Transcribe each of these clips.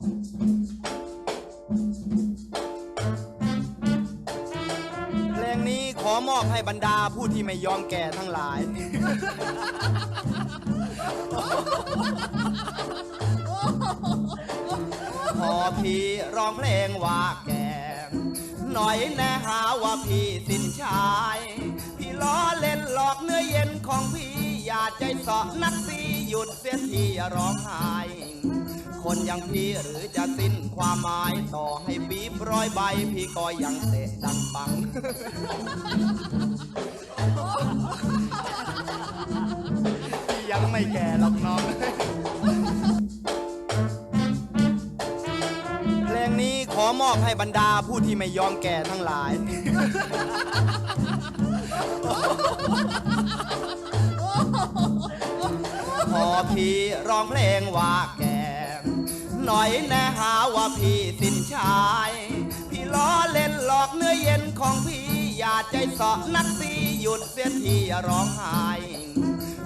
เพลงนี้ขอมอบให้บรรดาผู้ที่ไม่ยอมแก่ทั้งหลาย พอพี่ร้องเพลงว่าแก่หน่อยแน่หาว่าพี่สิ้นชาย พี่ล้อเล่นหลอกเนื้อเย็นของพี่อย่าใจสาะนักสีหยุดเสียทีอย่าร้องไห้ คนอย่างพี่หรือจะสิ้นความหมายต่อให้ปีบร้อยใบ พี่ก็ยังเตะดังปัง ยังไม่แก่หรอกน้อง เพลงนี้ขอมอบให้บรรดาผู้ที่ไม่ยอมแก่ทั้งหลาย พอพี่ร้องเพลงว่าก หน่อยแน่หาว่าพี่สิ้นชาย พี่ล้อเล่นหลอกเนื้อเย็นของพี่อย่าใจสาะนักสีหยุดเสียทีร้องไห้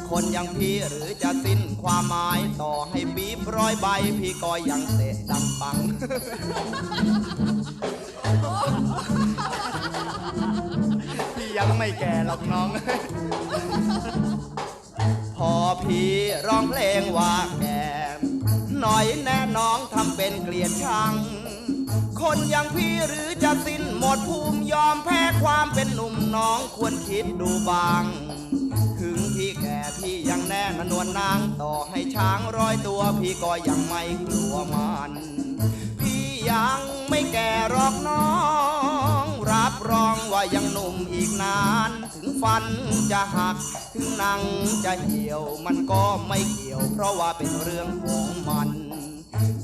คนอย่างพี่หรือจะสิ้นความหมายต่อให้ปีบร้อยใบ พี่ก็ยังเตะดังปัง พี่ยังไม่แก่หรอกน้อง พอพี่ร้องเพลงว่าแก่ หน่อยแน่น้องทำเป็นเกลียดชัง คนอย่างพี่หรือจะสิ้นหมดภูมิยอมแพ้ความเป็นหนุ่มน้องควรคิดดูบาง ถึงพี่แก่พี่ยังแน่นนวลนางต่อให้ช้างร้อยตัวพี่ก็ยังไม่กลัวมัน พี่ยังไม่แก่หรอกน้อง รับรองว่ายังหนุ่มอีกนาน ฟันจะหัก ถึงหนังจะเหี่ยวมันก็ไม่เกี่ยว เพราะว่าเป็นเรื่องของมัน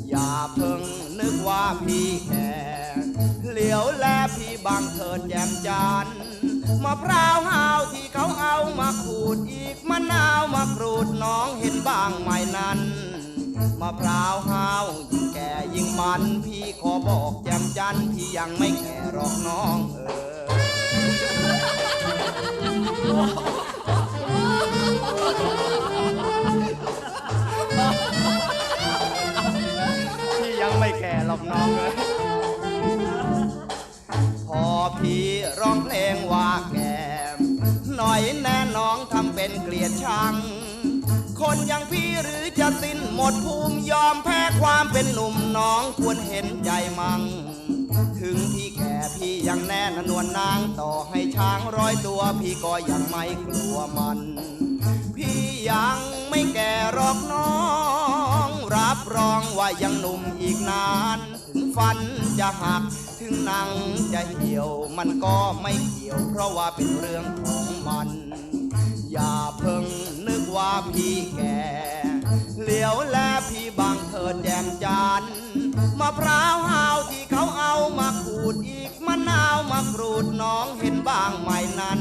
อย่าเพิ่งนึกว่าพี่แก่เหลียวแลพี่บางเถิดแจมจันทร์มะพร้าวหาวที่เขาเอามาขูดอีกมะนาวมากรูดน้องเห็นบ้างไหมนั้นมะพร้าวห้าวยิ่งแก่ยิ่งมัน พี่ขอบอกแจมจันทร์พี่ยังไม่แก่หรอกน้องเออ พี่ยังไม่แก่หรอกน้องเอ้ยพอพี่ร้องเพลงว่าแก่หน่อยแน่น้องทำเป็นเกลียดชัง คนอย่างพี่หรือจะสิ้นหมดภูมิยอมแพ้ความเป็นหนุ่มน้องควรเห็นใจมั่ง ถึงพี่แก่พี่ยังแน่นนวลนางต่อให้ช้างร้อยตัว พี่ก็ยังไม่กลัวมัน พี่ยังไม่แก่หรอกน้อง รับรองว่ายังหนุ่มอีกนาน ถึงฟันจะหักถึงหนังจะเหี่ยวมันก็ไม่เกี่ยว เพราะว่าเป็นเรื่องของมัน อย่าเพิ่งนึกว่าพี่แก่เหลียวแลพี่บางเถิดแจ่มจันทร์มะพร้าวหา มากรูดน้องเห็นบ้างไหมนั้น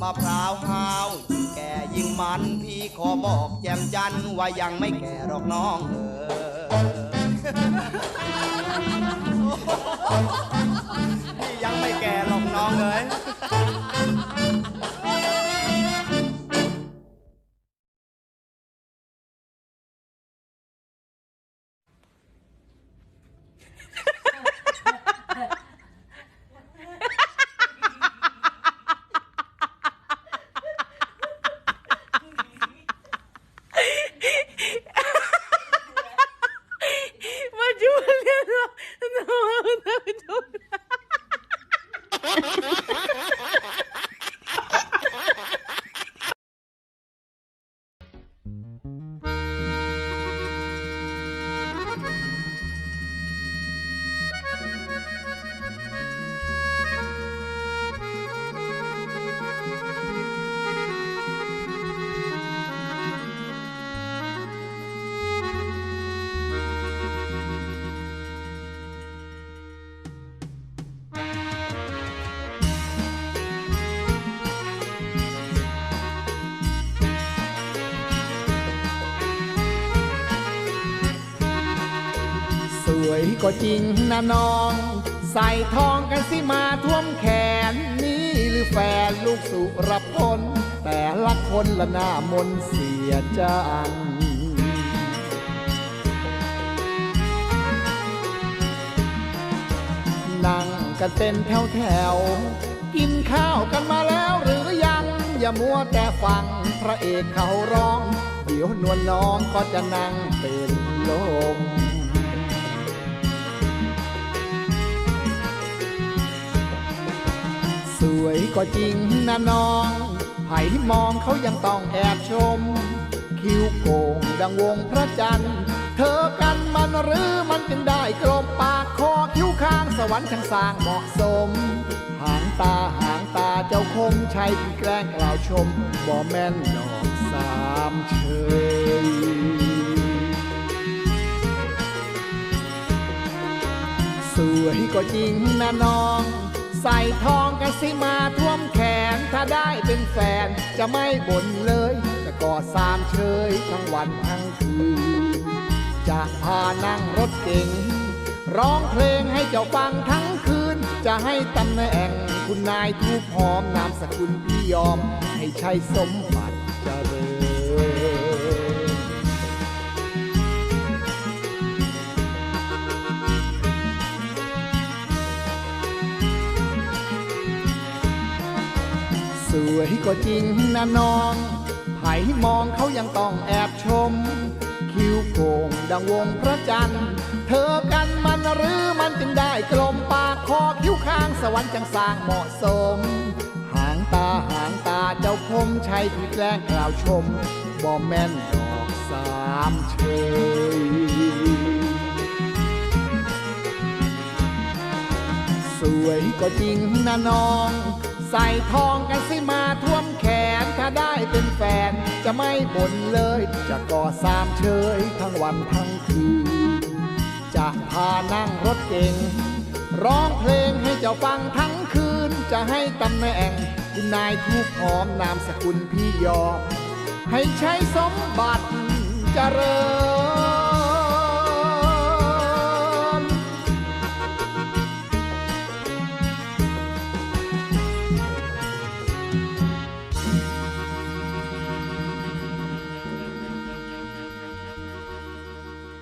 มะพร้าวหาวยิ่งแก่ยิ่งมันพี่ขอบอกแจมจันว่ายังไม่แก่หรอกน้องเออพี่ยังไม่แก่หรอกน้องเลย วยก็จริงนะน้อง ใส่ทองกันสิมาท่วมแขนนี่หรือแฟนลูกสุรพลแต่ละคนละหน้ามนเสียจังนั่งกันเป็นแถวแถวๆกินข้าวกันมาแล้วหรือยัง อย่ามัวแต่ฟังพระเอกเขาร้อง เดี๋ยวนวลน้องก็จะนั่งเป็นลม สวยก็จริงนะน้องไผ่มองเขายังต้องแอบชม คิ้วโก่งดังวงพระจันทร์ เธอกันมันหรือมันจึงได้กลมปากคอคิ้วข้างสวรรค์ช่างสร้างเหมาะสม หางตาหางตาเจ้าคงใช่ที่แกล้งกล่าวชม บ่แม่นดอกสามเชยสวยก็จริงนะน้อง ทองกันสิมาท่วมแขน ถ้าได้เป็นแฟนจะไม่บ่นเลย จะกอดสามเชยทั้งวันทั้งคืน จะพานั่งรถเก๋งร้องเพลงให้เจ้าฟังทั้งคืน จะให้ตำแหน่งคุณนายทูบหอมนามสกุลพี่ยอม ให้ใช้สมบัติเจริญ วยก็จริงนะน้อง ไผ่มองเขายังต้องแอบชม คิ้วโก่งดังวงพระจันทร์ เธอกันมันหรือมันจึงได้กลมปากคอคิ้วข้างสวรรค์จังสร้างเหมาะสม หางตาหางตาเจ้าคมใช่ที่แกล้งกล่าวชมบ่แม่นดอกสามเชยสวยก็จริงนะน้อง ใส่ทองกันสิมาท่วมแขน ถ้าได้เป็นแฟน จะไม่บ่นเลย จะกอดสามเชยทั้งวันทั้งคืน จะพานั่งรถเก๋งร้องเพลงให้เจ้าฟังทั้งคืน จะให้ตำแหน่งคุณนายทูบหอมนามสกุลพี่ยอมให้ใช้สมบัติเจริญ